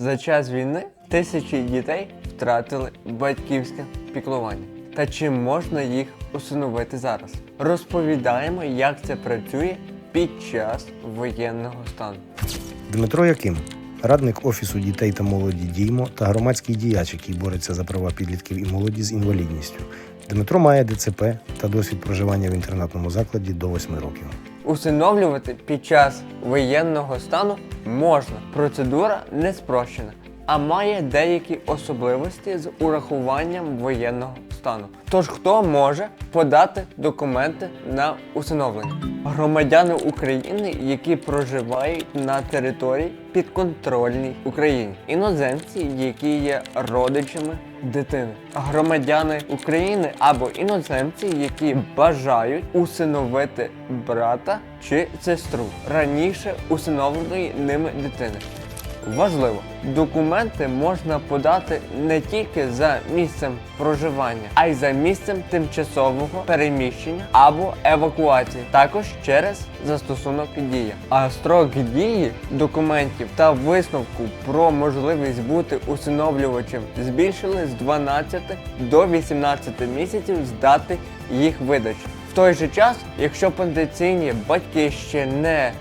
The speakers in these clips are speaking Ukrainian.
За час війни тисячі дітей втратили батьківське піклування. Та чи можна їх усиновити зараз? Розповідаємо, як це працює під час воєнного стану. Дмитро Яким, радник Офісу дітей та молоді Діймо та громадський діяч, який бореться за права підлітків і молоді з інвалідністю. Дмитро має ДЦП та досвід проживання в інтернатному закладі до 8 років. Усиновлювати під час воєнного стану можна. Процедура не спрощена, а має деякі особливості з урахуванням воєнного стану. Тож хто може подати документи на усиновлення? Громадяни України, які проживають на території підконтрольній Україні, іноземці, які є родичами дитини, громадяни України або іноземці, які бажають усиновити брата чи сестру раніше усиновленої ними дитини. Важливо, документи можна подати не тільки за місцем проживання, а й за місцем тимчасового переміщення або евакуації, також через застосунок дія. А строк дії документів та висновку про можливість бути усиновлювачем збільшили з 12 до 18 місяців з дати їх видачі. В той же час, якщо потенційні батьки ще не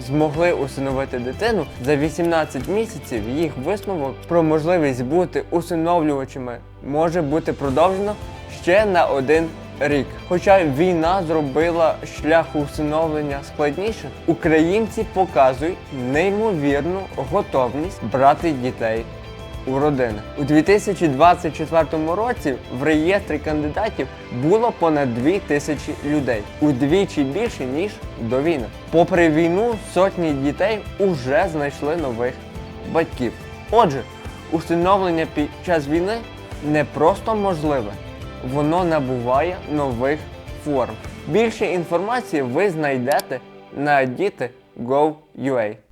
змогли усиновити дитину за 18 місяців. Їх висновок про можливість бути усиновлювачами може бути продовжено ще на один рік. Хоча війна зробила шлях усиновлення складнішим, українці показують неймовірну готовність брати дітей у родини. У 2024 році в реєстрі кандидатів було понад 2 тисячі людей, удвічі більше ніж до війни. Попри війну, сотні дітей уже знайшли нових батьків. Отже, усиновлення під час війни не просто можливе, воно набуває нових форм. Більше інформації ви знайдете на діти.gov.ua.